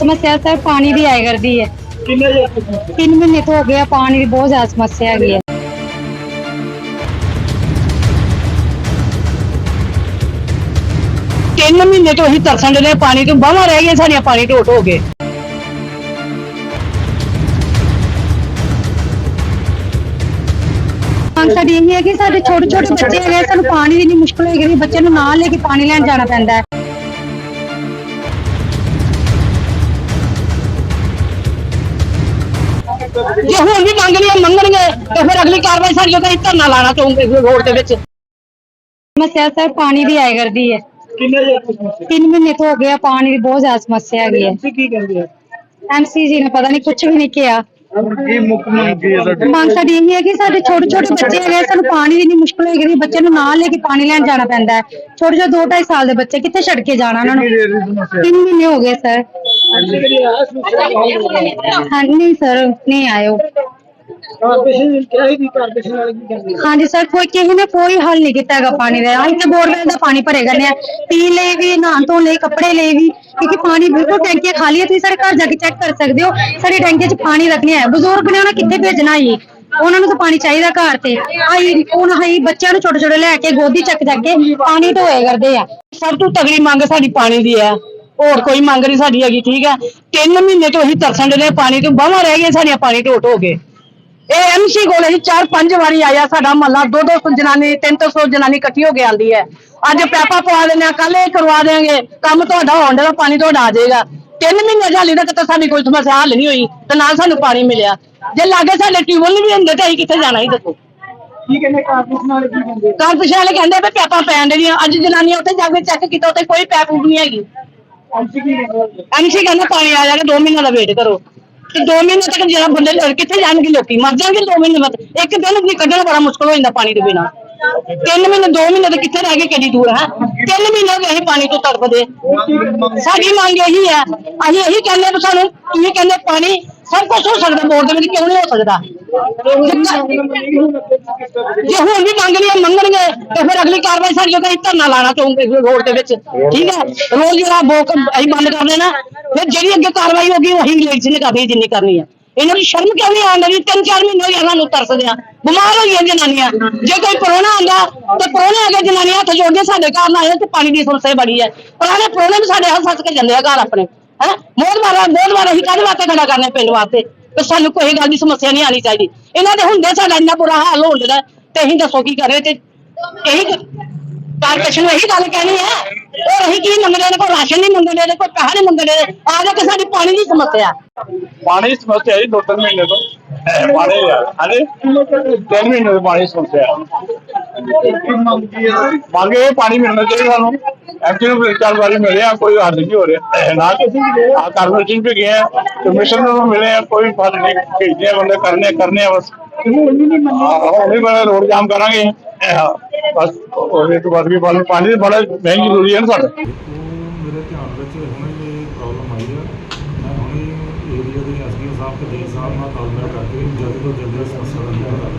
ਸਮੱਸਿਆ ਸਰ ਪਾਣੀ ਦੀ ਆਇਆ ਕਰਦੀ ਹੈ ਕਿੰਨੇ ਜੇ ਤੁਸੀਂ 3 ਮਹੀਨੇ ਤੋਂ ਹੋ ਗਿਆ ਪਾਣੀ ਦੀ ਬਹੁਤ ਜ਼ਿਆਦਾ ਸਮੱਸਿਆ ਹੈਗੀ ਹੈ ਤਿੰਨ ਮਹੀਨੇ ਤੋਂ ਅਸੀਂ ਤਰਸਣ ਦੇ ਪਾਣੀ ਤੋਂ ਬਾਹਰ ਰਹਿ ਗਏ ਸਾਡੀਆਂ ਪਾਣੀ ਢੋਟ ਹੋ ਗਏ। ਮੰਗ ਸਾਡੀ ਇਹ ਹੈ ਕਿ ਸਾਡੇ ਛੋਟੇ ਛੋਟੇ ਬੱਚੇ ਹੈਗੇ ਸਾਨੂੰ ਪਾਣੀ ਦੀ ਨਹੀਂ ਮੁਸ਼ਕਲ ਹੋਈ ਗਈ ਬੱਚੇ ਨੂੰ ਨਾਲ ਲੈ ਕੇ ਪਾਣੀ ਲੈਣ ਜਾਣਾ ਪੈਂਦਾ ਹੈ ਜੇ ਹੁਣ ਵੀ ਮੰਗਣੀਆਂ ਮੰਗਣਗੇ ਤੇ ਫਿਰ ਅਗਲੀ ਕਾਰਵਾਈ ਸਾਡੀ ਉਹ ਤਾਂ ਅਸੀਂ ਧਰਨਾ ਲਾਣਾ ਚਾਹੂੰਗੇ ਰੋਡ ਦੇ ਵਿੱਚ। ਸਮੱਸਿਆ ਸਰ ਪਾਣੀ ਦੀ ਆਇਆ ਕਰਦੀ ਹੈ। ਕਿੰਨੇ ਜੇ ਤੁਸੀਂ? 3 ਮਹੀਨੇ ਤੋਂ ਹੋ ਗਿਆ ਪਾਣੀ ਦੀ ਬਹੁਤ ਜ਼ਿਆਦਾ ਸਮੱਸਿਆ ਹੈਗੀ ਹੈ। ਕੀ ਕਹਿੰਦੇ ਆ ਐਮਸੀ ਜੀ ਨੇ ਪਤਾ ਨਹੀਂ ਕੁਝ ਵੀ ਨਹੀਂ ਕਿਹਾ। ਕੀ ਮੁੱਖ ਮੰਗ ਹੈ ਤੁਹਾਡੀ ਮੰਗ ਸਾਡੀ ਇਹ ਹੈ ਕਿ ਸਾਡੇ ਛੋਟੇ ਛੋਟੇ ਬੱਚੇ ਹੈਗੇ ਸਾਨੂੰ ਪਾਣੀ ਦੀ ਨਹੀਂ ਮੁਸ਼ਕਲ ਹੋਈ ਗਈ ਬੱਚੇ ਨੂੰ ਨਾਲ ਲੈ ਕੇ ਪਾਣੀ ਲੈਣ ਜਾਣਾ ਪੈਂਦਾ ਹੈ। ਛੋਟੇ ਛੋਟੇ 2 2.5 ਸਾਲ ਦੇ ਬੱਚੇ ਕਿੱਥੇ ਛੱਡ ਕੇ ਜਾਣਾ ਉਹਨਾਂ ਨੂੰ? ਕੀ ਦੇਰ ਦੀ ਸਮੱਸਿਆ 3 ਮਹੀਨੇ ਹੋ ਗਏ ਸਰ। ਹਾਂ ਨਹੀਂ ਸਰ ਨਹੀਂ ਆਇਓ। ਹਾਂਜੀ ਸਰ ਕੋਈ ਕਿਸੇ ਨੇ ਕੋਈ ਹੱਲ ਨਹੀਂ ਕੀਤਾ ਹੈਗਾ ਪਾਣੀ ਦਾ। ਅਸੀਂ ਤੇ ਬੋਰਵੈਲ ਦਾ ਪਾਣੀ ਭਰੇ ਕਰਨੇ ਆ। ਪੀਣ ਲਈ ਵੀ ਨਹਾਉਣ ਧੋਣ ਲਈ ਕੱਪੜੇ ਲਈ ਵੀ ਕਿਉਂਕਿ ਪਾਣੀ ਬਿਲਕੁਲ ਟੈਂਕੀਆਂ ਖਾਲੀ ਹੈ ਤੁਸੀਂ ਸਾਡੇ ਘਰ ਜਾ ਕੇ ਚੈੱਕ ਕਰ ਸਕਦੇ ਹੋ। ਸਾਡੀ ਟੈਂਕੀਆਂ 'ਚ ਪਾਣੀ ਰੱਖਿਆ ਹੈ ਬਜ਼ੁਰਗ ਨੇ ਉਹਨਾਂ ਕਿੱਥੇ ਭੇਜਣਾ ਜੀ ਉਹਨਾਂ ਨੂੰ ਤਾਂ ਪਾਣੀ ਚਾਹੀਦਾ ਘਰ ਤੇ। ਆਈ ਹੁਣ ਅਸੀਂ ਬੱਚਿਆਂ ਨੂੰ ਛੋਟੇ ਛੋਟੇ ਲੈ ਕੇ ਗੋਦੀ ਚੱਕ ਚੱਕ ਕੇ ਪਾਣੀ ਢੋਏ ਕਰਦੇ ਆ। ਸਭ ਤੋਂ ਤਗੜੀ ਮੰਗ ਸਾਡੀ ਪਾਣੀ ਦੀ ਹੈ ਹੋਰ ਕੋਈ ਮੰਗ ਨਹੀਂ ਸਾਡੀ ਹੈਗੀ ਠੀਕ ਹੈ? ਤਿੰਨ ਮਹੀਨੇ ਤੋਂ ਅਸੀਂ ਤਰਸਣ ਦੇ ਪਾਣੀ ਤੋਂ ਬਾਹਰ ਰਹਿ ਗਏ ਸਾਡੀਆਂ ਪਾਣੀ ਢੋਟ ਹੋ ਗਏ ਇਹ ਐਮਸੀ ਕੋਲ ਅਸੀਂ ਚਾਰ ਪੰਜ ਵਾਰੀ ਆਇਆ ਸਾਡਾ ਮਹੱਲਾ ਦੋ ਦੋ ਸੌ ਜਨਾਨੀ ਤਿੰਨ ਤਿੰਨ ਸੌ ਜਨਾਨੀ ਇਕੱਠੀ ਹੋ ਕੇ ਆਉਂਦੀ ਹੈ। ਅੱਜ ਪੈਪਾ ਪਵਾ ਦਿੰਦੇ ਆ ਕੱਲ ਇਹ ਕਰਵਾ ਦੇਾਂਗੇ ਕੰਮ ਤੁਹਾਡਾ ਹੋਣ ਦਾ ਪਾਣੀ ਤੁਹਾਡਾ ਆ ਜਾਏਗਾ। ਤਿੰਨ ਮਹੀਨੇ ਜਾਲੀ ਤੱਕ ਤਾਂ ਸਾਡੀ ਕੋਈ ਸਮੱਸਿਆ ਹੱਲ ਨਹੀਂ ਹੋਈ ਤੇ ਨਾਲ ਸਾਨੂੰ ਪਾਣੀ ਮਿਲਿਆ। ਜੇ ਲਾਗੇ ਸਾਡੇ ਟਿਊਬਲ ਵੀ ਹੁੰਦੇ ਤਾਂ ਅਸੀਂ ਕਿੱਥੇ ਜਾਣਾ ਸੀ ਦੱਸੋ? ਕੀ ਕਹਿੰਦੇ ਕਾਰਪੋਰੇਸ਼ਨ ਵਾਲੇ ਕੀ ਕਹਿੰਦੇ ਕਾਰਪੋਰੇਸ਼ਨ ਵਾਲੇ ਕਹਿੰਦੇ ਵੀ ਪੈਪਾਂ ਪੈਣ ਦੀਆਂ ਅੱਜ ਜਨਾਨੀਆਂ ਉੱਥੇ ਜਾ ਕੇ ਚੈੱਕ ਕੀਤਾ ਉੱਥੇ ਕੋਈ ਪੈਪ ਨਹੀਂ ਹੈਗੀ। ਐਮਸੀ ਕਹਿੰਦਾ ਪਾਣੀ ਆ ਜਾਏਗਾ 2 ਮਹੀਨਿਆਂ ਦਾ ਵੇਟ ਕਰੋ। ਤੇ 2 ਮਹੀਨੇ ਤੱਕ ਜਿਹੜਾ ਬੰਦੇ ਕਿੱਥੇ ਜਾਣਗੇ ਲੋਕੀ? ਮਰ ਜਾਣਗੇ 2 ਮਹੀਨੇ ਬਾਅਦ। ਇੱਕ ਦਿਨ ਵੀ ਕੱਢਣਾ ਬੜਾ ਮੁਸ਼ਕਲ ਹੋ ਜਾਂਦਾ ਪਾਣੀ ਦੇ ਬਿਨਾ। ਤਿੰਨ ਮਹੀਨੇ, ਦੋ ਮਹੀਨੇ ਤੇ ਕਿੱਥੇ ਰਹਿ ਗਏ ਕਿੰਨੀ ਦੂਰ ਹੈ? ਤਿੰਨ ਮਹੀਨੇ ਹੋ ਗਏ ਅਸੀਂ ਪਾਣੀ ਤੋਂ ਤੜਪਦੇ ਸਾਡੀ ਮੰਗ ਇਹੀ ਹੈ। ਅਸੀਂ ਇਹੀ ਕਹਿੰਦੇ ਹਾਂ ਵੀ ਸਾਨੂੰ, ਤੁਸੀਂ ਕਹਿੰਦੇ ਪਾਣੀ ਸਭ ਕੁਝ ਹੋ ਸਕਦਾ ਬੋਰ ਦੇ ਵਿੱਚ ਕਿਉਂ ਨਹੀਂ ਹੋ ਸਕਦਾ? ਜੇ ਹੁਣ ਵੀ ਮੰਗਣੀਆਂ, ਮੰਗਣਗੇ, ਤੇ ਫਿਰ ਅਗਲੀ ਕਾਰਵਾਈ ਸਾਡੀ ਉਹ ਧਰਨਾ ਲਾਣਾ ਚਾਹੁੰਦੇ ਰੋਡ ਦੇ ਵਿੱਚ। ਠੀਕ ਹੈ? ਰੋਜ਼ ਜਿਹੜਾ ਬੋਕ ਅਸੀਂ ਬੰਦ ਕਰ ਦੇਣਾ ਫਿਰ ਜਿਹੜੀ ਅੱਗੇ ਕਾਰਵਾਈ ਹੋਗੀ ਉਹੀ ਲੇਡੀਜ਼ ਨੇ ਕਰਨੀ, ਜਿੰਨੀ ਕਰਨੀ ਹੈ ਇਹਨਾਂ ਨੂੰ ਸ਼ਰਮ ਕਿਉਂ ਨਹੀਂ ਆਉਂਦੀ ਤਿੰਨ ਚਾਰ ਮਹੀਨੇ ਹੋਏ ਇਹਨਾਂ ਨੂੰ ਤਰਸਦੇ ਆ। ਬਿਮਾਰ ਹੋਈਆਂ ਜਨਾਨੀਆਂ। ਜੇ ਕੋਈ ਪਰੋਣਾ ਆਂਦਾ ਤੇ ਪਰੋਣੇ ਆ ਕੇ ਜਨਾਨੀਆਂ ਹੱਥ ਜੋੜਦੇ ਸਾਡੇ ਘਰ ਨਾਲ ਆਏ, ਤੇ ਪਾਣੀ ਦੀ ਸਮੱਸਿਆ ਬੜੀ ਹੈ। ਪੁਰਾਣੇ ਪਰੋਣੇ ਵੀ ਸਾਡੇ ਹੱਥ ਸੱਚ ਕੇ ਜਾਂਦੇ ਆ ਘਰ ਆਪਣੇ। ਹੈ? ਬਹੁਤ ਵਾਰ ਬਹੁਤ ਵਾਰ ਅਸੀਂ ਕਾਹਦੇ ਵਾਸਤੇ ਖੜਾ ਕਰਨੇ ਪਿੰਡ ਵਾਸਤੇ? ਤੇ ਸਾਨੂੰ ਕੋਈ ਗੱਲ ਦੀ ਸਮੱਸਿਆ ਨਹੀਂ ਆਣੀ ਚਾਹੀਦੀ। ਇਹਨਾਂ ਦੇ ਹੁੰਦੇ ਸਾਡਾ ਇੰਨਾ ਬੁਰਾ ਹਾਲ ਹੋਣ ਲੱਗਾ ਤੇ ਅਸੀਂ ਦੱਸੋ ਕੀ ਕਰੇ ਤੇ ਇਹੀ ਕਾਰਪੋਰੇਸ਼ਨ ਨੂੰ ਇਹੀ ਗੱਲ ਕਹਿਣੀ ਹੈ। ਉਹ ਅਸੀਂ ਕੀ ਮੰਗਦੇ ਨੇ ਕੋਈ ਰਾਸ਼ਨ ਨਹੀਂ ਮੰਗਦੇ ਨੇ ਕੋਈ ਪੈਸਾ ਨਹੀਂ ਮੰਗਦੇ। ਆ ਜਾ ਕੇ ਸਾਡੀ ਪਾਣੀ ਦੀ ਸਮੱਸਿਆ। ਪਾਣੀ ਦੀ ਸਮੱਸਿਆ ਹੈ ਦੋ ਤਿੰਨ ਮਹੀਨੇ ਤੋਂ। ਪਾਣੀ ਯਾਰ ਹਲੇ ਤਿੰਨ ਮਹੀਨੇ ਤੋਂ ਪਾਣੀ ਦੀ ਸਮੱਸਿਆ। ਮੰਗ ਕੀ ਇਹ ਪਾਣੀ ਮਿਲਣਾ ਚਾਹੀਦਾ ਸਾਨੂੰ। ਵੀ ਚਾਰ ਵਾਰੀ ਮਿਲਿਆ ਕੋਈ ਹੱਲ ਨਹੀਂ ਹੋ ਰਿਹਾ। ਨਾ ਆ। ਕਾਰਪੋਰੇਸ਼ਨ ਵੀ ਗਏ ਕਮਿਸ਼ਨ ਨੂੰ ਮਿਲੇ ਆ, ਕੋਈ ਹੱਲ ਨਹੀਂ। ਭੇਜਦੇ ਬੰਦੇ ਕਰਨੇ ਕਰਨੇ ਆ ਬਸ। ਹੁਣ ਵੀ ਬੜਾ ਰੋਡ ਜਾਮ ਕਰਾਂਗੇ। ਹਾਂ, ਬਸ ਉਹਦੇ ਤੋਂ ਬਾਅਦ ਵੀ ਪਾਣੀ ਪਾਣੀ ਦੀ ਬੜਾ ਮਹਿੰਗੀ ਜ਼ਰੂਰੀ ਹੈ ਨਾ ਸਾਡੇ। ਉਹ ਮੇਰੇ ਧਿਆਨ ਵਿੱਚ ਹੁਣੇ ਇਹ ਪ੍ਰੋਬਲਮ ਆਈ ਹੈ ਮੈਂ ਹੁਣੇ ਏਰੀਆ ਦੇ ਐਸਡੀਓ ਸਾਹਿਬ ਤੇ ਡੀ ਸਾਹਿਬ ਨਾਲ ਤਾਲਮੇਲ ਕਰਕੇ ਜਲਦ ਤੋਂ ਜਲਦ ਸਮੱਸਿਆ ਦਾ ਨਿਪਟਾਰਾ